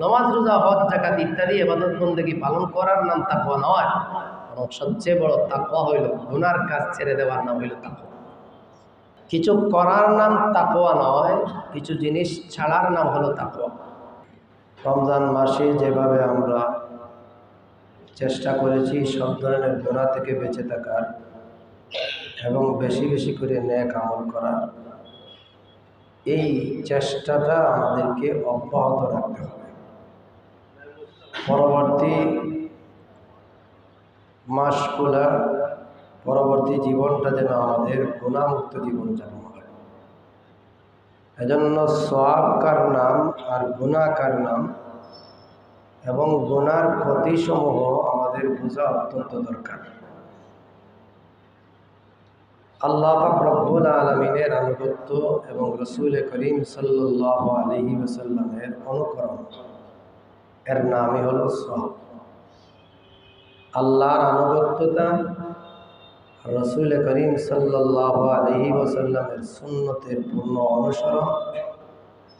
নমাজ, রোজা, হজ জাকাত ইত্যাদি এবাদত বন্দেগী পালন করার নাম তাকওয়া নয়। বরং সবচেয়ে বড় তাকওয়া হইল গুনার কাজ ছেড়ে দেওয়ার নাম হইল তাকওয়া। কিছু করার নাম তাকওয়া নয়, কিছু জিনিস ছাড়ার নাম হলো তাকওয়া। রমজান মাসে যেভাবে আমরা চেষ্টা করেছি সব ধরনের গোনা থেকে বেঁচে থাকার এবং বেশি বেশি করে ন্যাক আমল করার, এই চেষ্টাটা আমাদেরকে অব্যাহত রাখতে হবে। পরবর্তী মাসগুলা, পরবর্তী জীবনটা যেন আমাদের গুণামুক্ত জীবন যাপন হয় এজন্য সব কার নাম আর গুণা কার নাম এবং গুনার ক্ষতিসমূহ আমাদের বোঝা অত্যন্ত দরকার। আল্লাহ আলমিনের আনুগত্য এবং রসুল করিম সাল্লাহ আলহি ওসাল্লামের অনুকরণ এর নামই হলো সব। আল্লাহর আনুগত্যতা রসুল করিম সাল্লাহ ওসাল্লামের সুন্নতের পূর্ণ অনুসরণ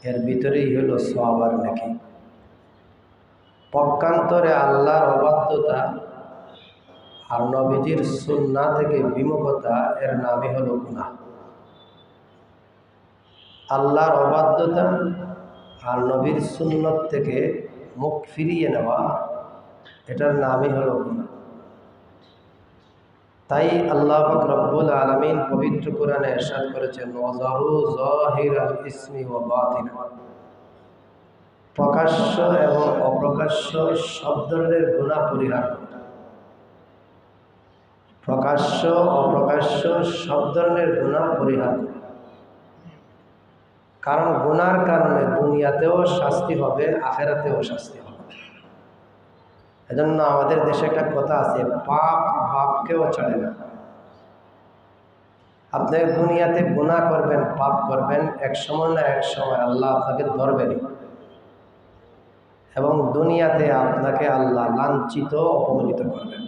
এর ভিতরেই হলো সব আর নাকি। পক্ষান্তরে আল্লাহর অবাধ্যতা আর নবীজির সুন্না থেকে বিমুখতা এর নামই হলো গুণা আল্লাহর অবাধ্যতা আর নবীর সুন্নত থেকে মুখ ফিরিয়ে নেওয়া, এটার নামই হলো গুণা তাই আল্লাহ রব্বুল আলমিন পবিত্র কোরআনে এরশাদ করেছেন প্রকাশ্য এবং অপ্রকাশ্য সব ধরনের গুণা পরিহার প্রকাশ্য, অপ্রকাশ্য সব ধরনের গুণা পরিহার কারণ গুনার কারণে দুনিয়াতেও শাস্তি হবে, আখেরাতেও শাস্তি হবে। এজন্য আমাদের দেশে একটা কথা আছে, পাপ বাপকেও চলে না। আপনি দুনিয়াতে গুণা করবেন, পাপ করবেন, এক সময় না এক সময় আল্লাহ আপনাকে ধরবেনই। এবং দুনিয়াতে আপনাকে আল্লাহ লাঞ্ছিত অপমানিত করবেন।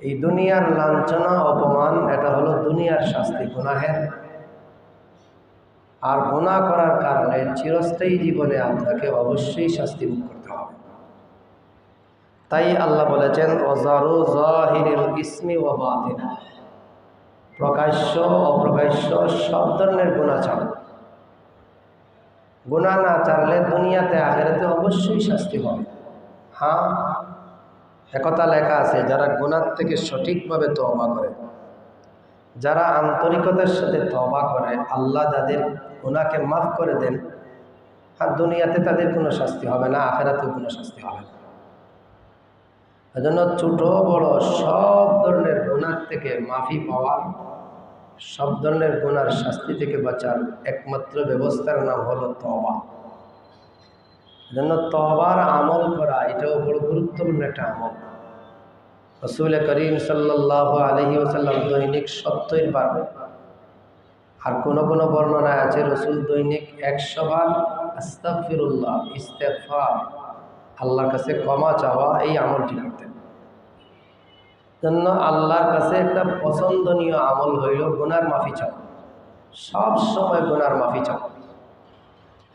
এই দুনিয়ার লাঞ্ছনা, অপমান, এটা হলো দুনিয়ার শাস্তি, গুনাহের আর গুণা করার কারণে চিরস্থায়ী জীবনে আপনাকে অবশ্যই শাস্তি মুখ করতে হবে। তাই আল্লাহ বলেছেন ইসমি ও বাতিনা। প্রকাশ্য, অপ্রকাশ্য সব ধরনের গুণা ছাড়ো। গুণা না চাললে দুনিয়াতে আখেরাতে অবশ্যই শাস্তি হবে। হ্যাঁ একথা লেখা আছে, যারা গুণার থেকে সঠিকভাবে তবা করে, যারা আন্তরিকতার সাথে তবা করে, আল্লাহ যাদের গুণাকে মাফ করে দেন, আর দুনিয়াতে তাদের কোনো শাস্তি হবে না, আখেরাতেও কোনো শাস্তি হবে না। এজন্য ছোট, বড় সব ধরনের গুণার থেকে মাফি পাওয়ার সব ধরনের গুণার শাস্তি থেকে বাঁচার একমাত্র ব্যবস্থার নাম হলো তবা জন্য তবার আমল করা, এটাও বড় গুরুত্বপূর্ণ একটা আমল। রসুল করিম সাল্লাহ আলহি ওসাল্লাম দৈনিক সত্তর বার আর কোনো কোনো বর্ণনায় আছে, রসুল দৈনিক একশো বার আস্তাফিরুল্লাহ ইস্তেফা আল্লাহর কাছে ক্ষমা চাওয়া, এই আমলটি করতেন। জন্য আল্লাহর কাছে একটা পছন্দনীয় আমল হইল গুনার মাফি চাওয়া। সব সময় গুনার মাফি চাওয়া।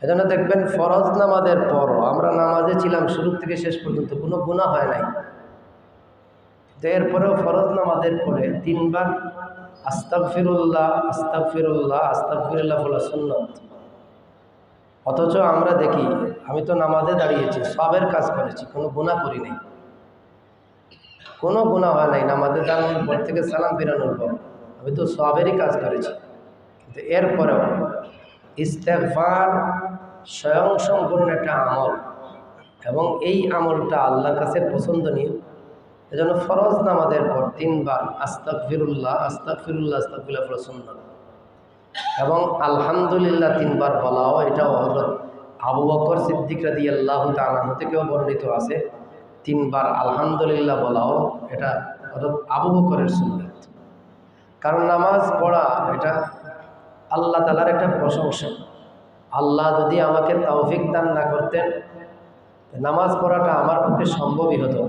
এজন্য দেখবেন ফরজ নামাজের পরও আমরা নামাজে ছিলাম শুরু থেকে শেষ পর্যন্ত কোনো গুণা হয় নাই। তো এরপরেও ফরজ নামাজের পরে তিনবার আস্তাক ফিরুল্লাহ আস্তাক ফিরুল্লাহ আস্তাক ফিরুল্লাহ বলা সুন্নত। অথচ আমরা দেখি, আমি তো নামাজে দাঁড়িয়েছি, সবের কাজ করেছি, কোনো গুণা করি নাই। কোনো গুণা হয় নাই, নামাজে দাঁড়ানোর পর থেকে সালাম ফিরানোর পর। আমি তো সবেরই কাজ করেছি। কিন্তু এরপরেও ইস্তেকফার স্বয়ং সম্পূর্ণ একটা আমল। এবং এই আমলটা আল্লাহর কাছে পছন্দনীয়। এজন্য ফরজ নামাজের পর তিনবার আস্তাক ফিরুল্লাহ আস্তাক ফিরুল্লাহ আস্তাক ফিল্লাহ সুন্নত। এবং আলহামদুলিল্লাহ তিনবার বলাও এটা হজরত আবু বকর সিদ্দিক রাদি আল্লাহ তালাহ থেকেও বর্ণিত আছে। তিনবার আলহামদুলিল্লাহ বলাও, এটা হজরত আবু বকরের সুন্নত। কারণ নামাজ পড়া, এটা আল্লাহ তালার একটা প্রশংসা। আল্লাহ যদি আমাকে তৌফিক দান না করতেন নামাজ পড়াটা আমার পক্ষে সম্ভবই হতো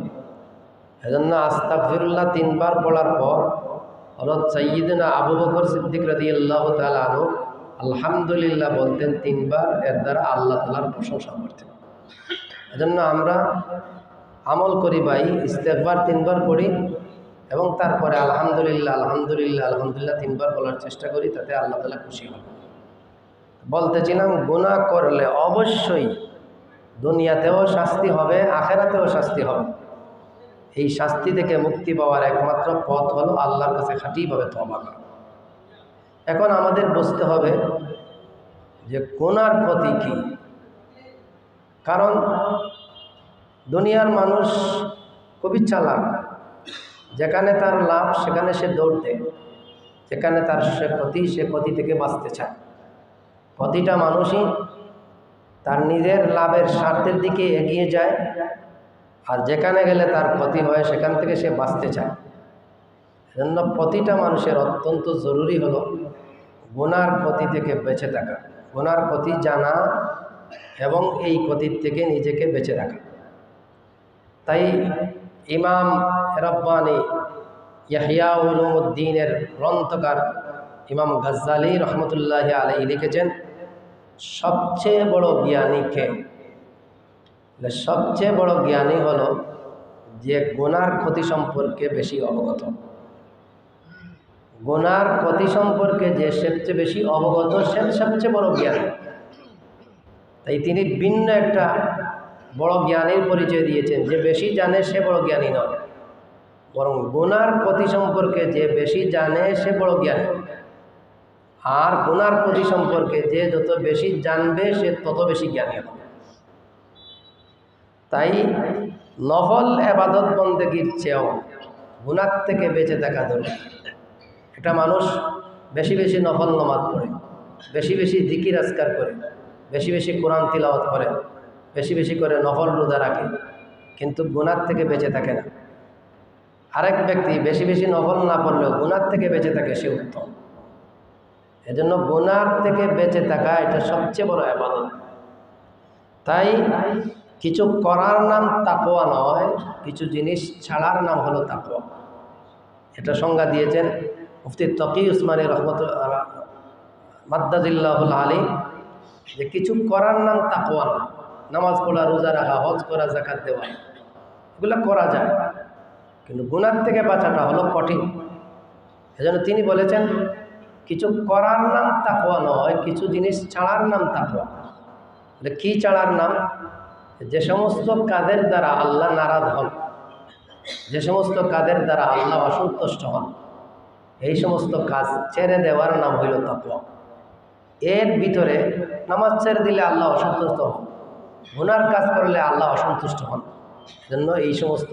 এজন্য আস্তাক ফিরুল্লাহ তিনবার পড়ার পর হরত সঈদিনা আবু বকর সিদ্দিক রাদি আল্লাহ তালু আলহামদুলিল্লাহ বলতেন তিনবার এর দ্বারা আল্লাহ তালার প্রশংসা করতেন। এজন্য আমরা আমল করি ভাই ইস্তেকবার তিনবার পড়ি এবং তারপরে আলহামদুলিল্লাহ আলহামদুলিল্লাহ আলহামদুলিল্লাহ তিনবার বলার চেষ্টা করি তাতে আল্লাহ তালা খুশি হবে বলতেছিলাম, গুনাহ করলে অবশ্যই দুনিয়াতেও শাস্তি হবে, আখেরাতেও শাস্তি হবে। এই শাস্তি থেকে মুক্তি পাওয়ার একমাত্র পথ হলো আল্লাহর কাছে খাঁটিভাবে তবা করা। এখন আমাদের বুঝতে হবে যে কোনার ক্ষতি কী। কারণ দুনিয়ার মানুষ খুবই চালাক। যেখানে তার লাভ, সেখানে সে দৌড় দেয়। যেখানে তার সে ক্ষতি সে ক্ষতি থেকে বাঁচতে চায়। প্রতিটা মানুষই তার নিজের লাভের স্বার্থের দিকে এগিয়ে যায়। আর যেখানে গেলে তার ক্ষতি হয়, সেখান থেকে সে বাঁচতে চায়। এজন্য প্রতিটা মানুষের অত্যন্ত জরুরি হলো গুনার ক্ষতি থেকে বেঁচে থাকা। গুনার ক্ষতি জানা এবং এই ক্ষতির থেকে নিজেকে বেঁচে রাখা। তাই ইমাম রব্বানি ইয়াহিয়া উলুমুদ্দিনের গ্রন্থকার ইমাম গজ্জালি রহমতুল্লাহ আলাই লিখেছেন, সবচেয়ে বড় জ্ঞানীকে সবচেয়ে বড় জ্ঞানী হলো যে গোনার ক্ষতি সম্পর্কে বেশি অবগত। গোনার ক্ষতি সম্পর্কে যে সবচেয়ে বেশি অবগত, সে সবচেয়ে বড় জ্ঞানী। তাই তিনি ভিন্ন একটা বড় জ্ঞানীর পরিচয় দিয়েছেন। যে বেশি জানে, সে বড় জ্ঞানী নয়। বরং গুনার ক্ষতি সম্পর্কে যে বেশি জানে, সে বড় জ্ঞানী। আর গুনার ক্ষতি সম্পর্কে যে যত বেশি জানবে, সে তত বেশি জ্ঞানী হবে। তাই নফল এবাদত বন্দেগীর চেয়েও গুনার থেকে বেঁচে থাকা দরকার। একটা মানুষ বেশি বেশি নফল নমাজ পড়ে, বেশি বেশি দিকির আজকার করে, বেশি বেশি কোরআন তিলাওয়াত করে, বেশি বেশি করে নফল রোজা রাখে, কিন্তু গুনার থেকে বেঁচে থাকে না। আরেক ব্যক্তি বেশি বেশি নফল না পড়লেও গুনার থেকে বেঁচে থাকে, সে উত্তম। এজন্য গুনার থেকে বেঁচে থাকা এটা সবচেয়ে বড় আবাদত তাই কিছু করার নাম তাকোয়া নয়, কিছু জিনিস ছাড়ার নাম হলো তাকোয়া এটা সংজ্ঞা দিয়েছেন মুফতি তকি উসমানী রহমত মাদ্দাজিল্লাহুল আলী যে কিছু করার নাম তাকোয়া না নামাজ পড়া, রোজা রাখা, হজ করা জাকাত দেওয়া, এগুলো করা যায়। কিন্তু গুনার থেকে বাঁচাটা হলো কঠিন। এজন্য তিনি বলেছেন, কিছু করার নাম তাকোয়া নয়, কিছু জিনিস ছাড়ার নাম তাকোয়া কি ছাড়ার নাম? যে সমস্ত কাজের দ্বারা আল্লাহ নারাজ হন, যে সমস্ত কাজের দ্বারা আল্লাহ অসন্তুষ্ট হন, এই সমস্ত কাজ ছেড়ে দেওয়ার নাম হইল তাকোয়া এর ভিতরে নামাজ ছেড়ে দিলে আল্লাহ অসন্তুষ্ট হন, গুনার কাজ করলে আল্লাহ অসন্তুষ্ট হন। জন্য এই সমস্ত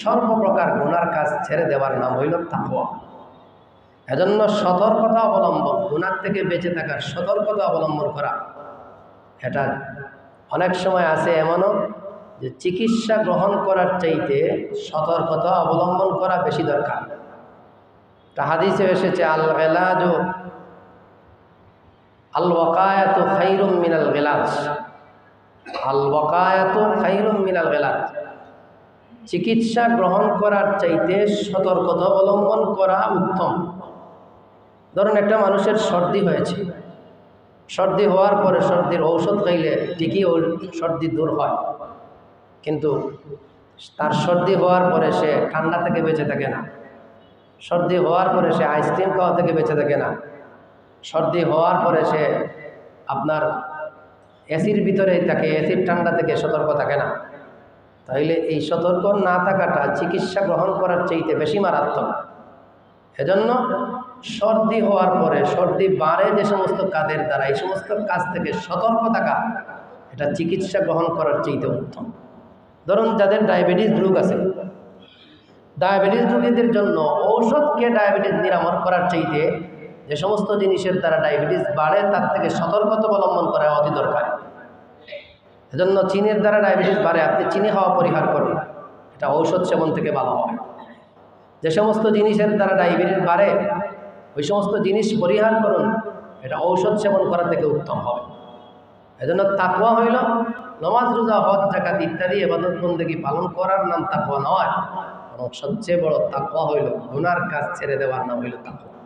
সর্বপ্রকার গুনার কাজ ছেড়ে দেওয়ার নাম হইল তাকোয়া এজন্য সতর্কতা অবলম্বন, গুনার থেকে বেঁচে থাকার সতর্কতা অবলম্বন করা, এটা অনেক সময় আছে এমনও যে চিকিৎসা গ্রহণ করার চাইতে সতর্কতা অবলম্বন করা বেশি দরকার। তা হাদিসে এসেছে আল গেলাজ আল ওয়াকায়াত খাইরুম মিনাল গেলাজ। আল ওয়াকায়াত খাইরুম মিনাল গেলাজ। চিকিৎসা গ্রহণ করার চাইতে সতর্কতা অবলম্বন করা উত্তম। ধরুন একটা মানুষের সর্দি হয়েছে। সর্দি হওয়ার পরে সর্দির ঔষধ খাইলে ঠিকই সর্দি দূর হয়। কিন্তু তার সর্দি হওয়ার পরে সে ঠান্ডা থেকে বেঁচে থাকে না। সর্দি হওয়ার পরে সে আইসক্রিম খাওয়া থেকে বেঁচে থাকে না। সর্দি হওয়ার পরে সে আপনার এসির ভিতরে থাকে এসির ঠান্ডা থেকে সতর্ক থাকে না। তাইলে এই সতর্ক না থাকাটা চিকিৎসা গ্রহণ করার চাইতে বেশি মারাত্মক। এজন্য সর্দি হওয়ার পরে, সর্দি বাড়ে যে সমস্ত কাজের দ্বারা, এই সমস্ত কাজ থেকে সতর্ক থাকা, এটা চিকিৎসা গ্রহণ করার চাইতে উত্তম। ধরুন যাদের ডায়াবেটিস রোগ আছে, ডায়াবেটিস রোগীদের জন্য ঔষধকে ডায়াবেটিস নিরাময় করার চাইতে যে সমস্ত জিনিসের দ্বারা ডায়াবেটিস বাড়ে, তার থেকে সতর্কতা অবলম্বন করা অতি দরকার। এজন্য চিনির দ্বারা ডায়াবেটিস বাড়ে, আপনি চিনি খাওয়া পরিহার করুন, এটা ঔষধ সেবন থেকে ভালো হবে। যে সমস্ত জিনিসের দ্বারা ডায়াবেটিস বাড়ে ওই সমস্ত জিনিস পরিহার করুন, এটা ঔষধ সেবন করা থেকে উত্তম হবে। এজন্য তাকুয়া হইল, নমাজ, রোজা, হজ জাকাত ইত্যাদি এবাদত বন্দেগি পালন করার নাম তাকুয়া নয়, বরং সবচেয়ে বড় তাকুয়া হইল গুনার কাজ ছেড়ে দেওয়ার নাম হইল তাকুয়া